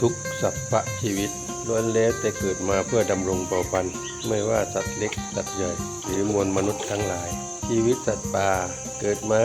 ทุกสรรพชีวิตล้วนแล้วแต่เกิดมาเพื่อดำรงเผ่าพันธุ์ไม่ว่าสัตว์เล็กสัตว์ใหญ่หรือมวลมนุษย์ทั้งหลาย ชีวิตสัตว์ป่าเกิดมา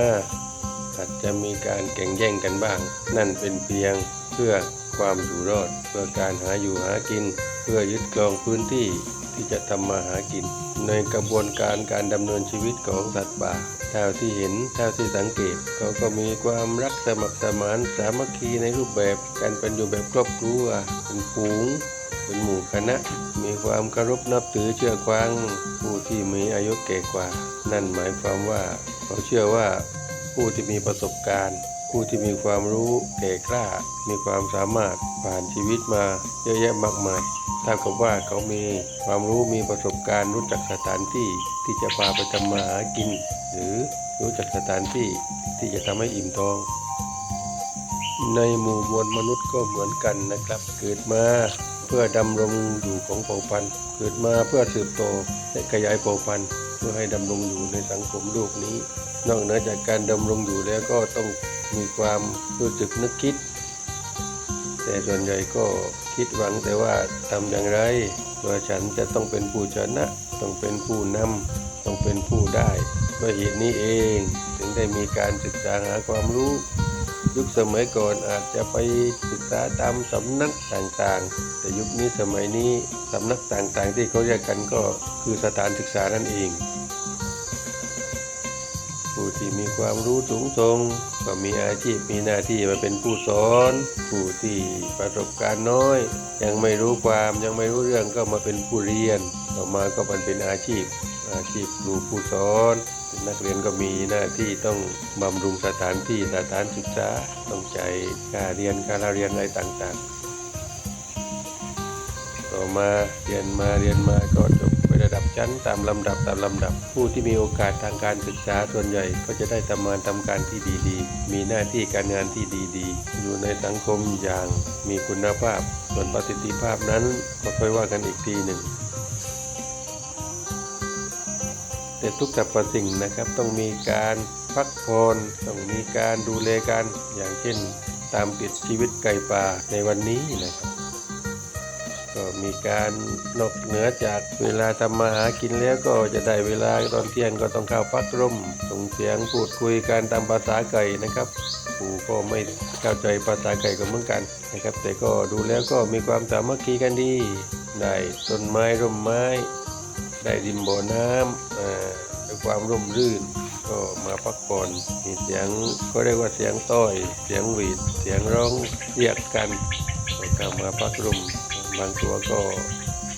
อาจจะมีการแข่งแย่งกันบ้าง นั่นเป็นเพียงเพื่อความอยู่รอด เพื่อการหาอยู่หากิน เพื่อยึดครองพื้นที่ ที่จะทำมาหากิน ในกระบวนการการดำเนินชีวิตของสัตว์ป่าเท่าที่เห็นเท่าที่สังเกตเขาก็มีความรักสมัครสมานสามัคคีในรูปแบบการเป็นอยู่แบบครอบครัวเป็นฝูงเป็นหมู่คณะ มีความเคารพนับถือเชื่อฟังผู้ที่มีอายุแก่กว่า นั่นหมายความว่า เขาเชื่อว่าผู้ที่มีประสบการณ์ ผู้ที่มีความรู้แก่กล้า มีความสามารถผ่านชีวิตมาเยอะแยะมากมายเท่ากับว่าเขามีความรู้มีประสบการณ์รู้จักสถานที่ที่จะพาไปทำมาหากิน หรือรู้จักสถานที่ที่จะทำให้อิ่มท้อง ในหมู่มวลมนุษย์ก็เหมือนกันนะครับ เกิดมา พื่อดำรงอยู่ของเผ่าพันธุ์ เกิดมาเพื่อสืบโตและขยายเผ่าพันธุ์ เพื่อให้ดำรงอยู่ในสังคมโลกนี้ นอกเหนือจากการดำรงอยู่แล้วก็ต้องมีความรู้สึกนึกคิด แต่ส่วนใหญ่ก็คิดหวังแต่ว่าทำอย่างไรว่าฉันจะต้องเป็นผู้ชนะ ต้องเป็นผู้นำต้องเป็นผู้ได้ด้วยเหตุนี้เอง ถึงได้มีการศึกษาหาความรู้ ยุคสมัยก่อนอาจจะไปศึกษาตามสำนักต่างๆ แต่ยุคนี้สมัยนี้สำนักต่างๆ ที่เขาเรียกกันก็คือสถานศึกษานั่นเอง ผู้ที่มีความรู้สูงส่งก็มีอาชีพมีหน้าที่มาเป็นผู้สอน ผู้ที่ประสบการณ์น้อย ยังไม่รู้ความยังไม่รู้เรื่องก็มาเป็นผู้เรียน ต่อมาก็มันเป็นอาชีพ อาชีพครูผู้สอนนักเรียนก็มีหน้าที่ต้องบำรุงสถานที่สถานศึกษาต้องใจายค่าเรียนการเรียนอะไรต่างๆ ต่อมาเรียนมาเรียนมาก็จบไประดับชั้นตามลำดับตามลำดับ ผู้ที่มีโอกาสทางการศึกษาส่วนใหญ่ ก็จะได้ทำงานทำการที่ดีๆ มีหน้าที่การงานที่ดีๆ อยู่ในสังคมอย่างมีคุณภาพ ส่วนประสิทธิภาพนั้นก็ค่อยว่ากันอีกทีหนึ่งแต่ทุกสรรพสิ่งนะครับต้องมีการพักผ่อนต้องมีการดูแลกันอย่างเช่น ตามติดชีวิตไก่ป่าในวันนี้นะครับ ก็มีการนอกเหนือจากเวลาทำมาหากินแล้วก็จะได้เวลาตอนเที่ยงก็ต้องเข้าพักร่มส่งเสียงพูดคุยกันตามภาษาไก่นะครับผู้ก็ไม่เข้าใจภาษาไก่ก็เหมือนกันนะครับ แต่ก็ดูแล้วก็มีความสามัคคีกันดีได้ต้นไม้ร่มไม้ ได้ริมบ่อน้ำอ่าด้วยความร่มรื่นก็มาพักผ่อนมีเสียงก็เรียกว่าเสียงต้อย เสียงหวีด เสียงร้องเรียกกันก็เข้ามาพักร่ม บางตัวก็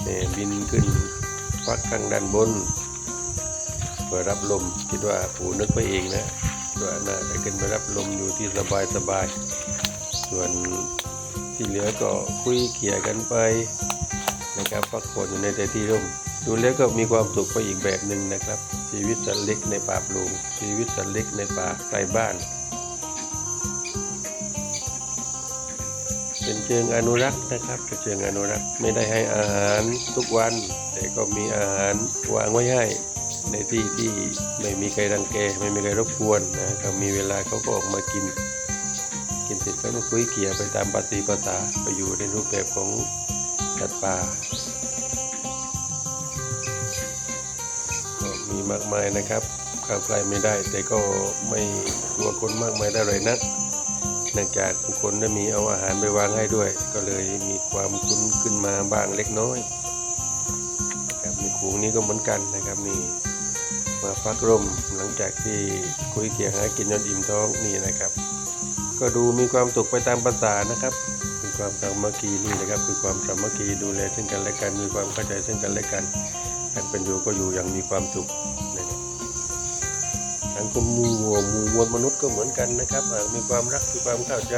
เนี่ยบินขึ้นพักข้างด้านบนเพื่อรับลมคิดว่าผูนึกไปเองนะว่าน่าจะขึ้นไปรับลมอยู่ที่สบายสบายๆส่วนที่เหลือก็คุยเขี่ยกันไปนะครับพักผ่อนอยู่ในแต่ที่ร่มดูแล้วก็มีความสุขไปอีกแบบหนึ่งนะครับ ชีวิตสัตว์เล็กในป่าปลูงชีวิตสัตว์เล็กในป่าใกล้บ้าน เป็นเชิงอนุรักษ์นะครับเป็นเชิงอนุรักษ์ไม่ได้ให้อาหารทุกวัน แต่ก็มีอาหารวางไว้ให้ ในที่ที่ไม่มีใครรังแกไม่มีใครรบกวนนะก็มีเวลาเขาก็ออกมากิน กินเสร็จก็มาคุยเกี่ยไปตามปฏิปทาไปอยู่ในรูปแบบของสัตว์ป่าก็มีมากมายนะครับเข้าใกลไม่ได้ แต่ก็ไม่กลัวคนมากมายได้เลยนัก เนื่องจากผู้คนได้มีเอาอาหารไปวางให้ด้วย ก็เลยมีความคุ้นขึ้นมาบ้างเล็กน้อยครับมีขูงนี้ก็เหมือนกันนะครับนี่มาพักร่มหลังจากที่คุยเกี่ยงหากินจนอิ่มท้องนี่นะครับ ก็ดูมีความสุขไปตามภาษานะครับมีความสามัคคีนี่นะครับ คือความสามัคคีดูแลซึ่งกันและกันมีความเข้าใจซึ่งกันและกันการเป็นอยู่ก็อยู่อย่างมีความสุข สังคมมูหมู่มวลมนุษย์ก็เหมือนกันนะครับมีความรักมีความเข้าใจ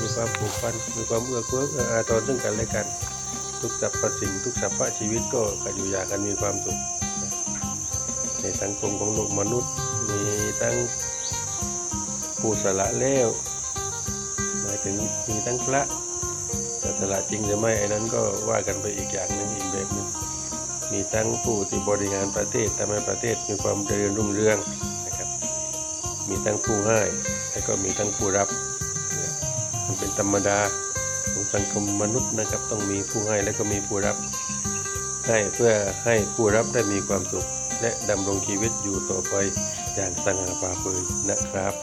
มีความผูกพันมีความเอื้อเฟื้อเอื้ออาทรซึ่งกันและกัน ทุกสรรพสิ่งทุกสรรพชีวิตก็กอยู่อย่างกันมีความสุขในสังคมของโลกมนุษย์มีทั้งผู้สละแล้วหมายถึงมีทั้งพระแต่สละจริงหรือไม่ไอ้นั้นก็ว่ากันไปอีกอย่างหนึ่งอีกแบบหนึ่ง มีทั้งผู้ที่บริหารประเทศทำให้ประเทศมีความเจริญรุ่งเรืองนะครับ มีทั้งผู้ให้และก็มีทั้งผู้รับนะครับ มันเป็นธรรมดาของสังคมมนุษย์นะครับ ต้องมีผู้ให้และก็มีผู้รับ ให้เพื่อให้ผู้รับได้มีความสุข และดำรงชีวิตอยู่ต่อไปอย่างสง่าผ่าเผยนะครับ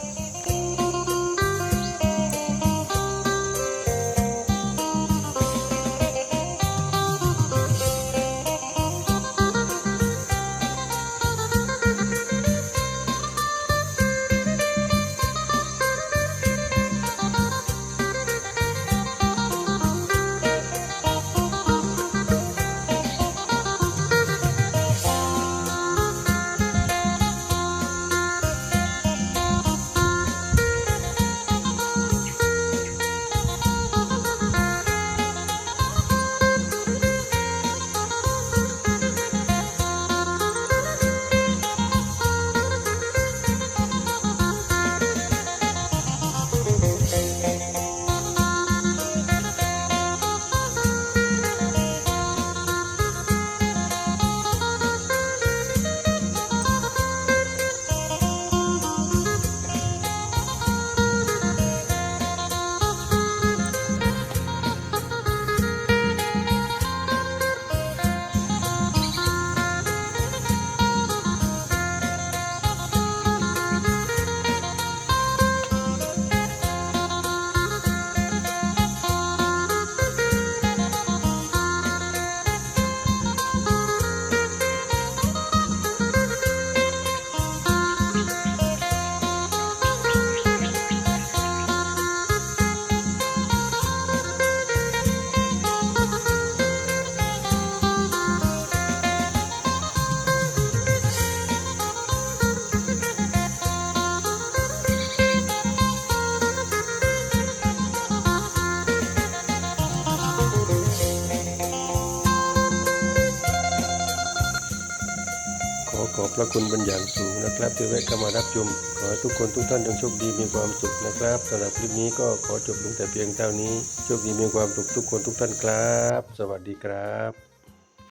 ขอขอบพระคุณเป็นอย่างสูงนะครับ ที่แวะเข้ามารับชมขอให้ทุกคนทุกท่านจงโชคดีมีความสุขนะครับสำหรับคลิปนี้ก็ขอจบลงแต่เพียงเท่านี้โชคดีมีความสุขทุกคนทุกท่านครับ สวัสดีครับ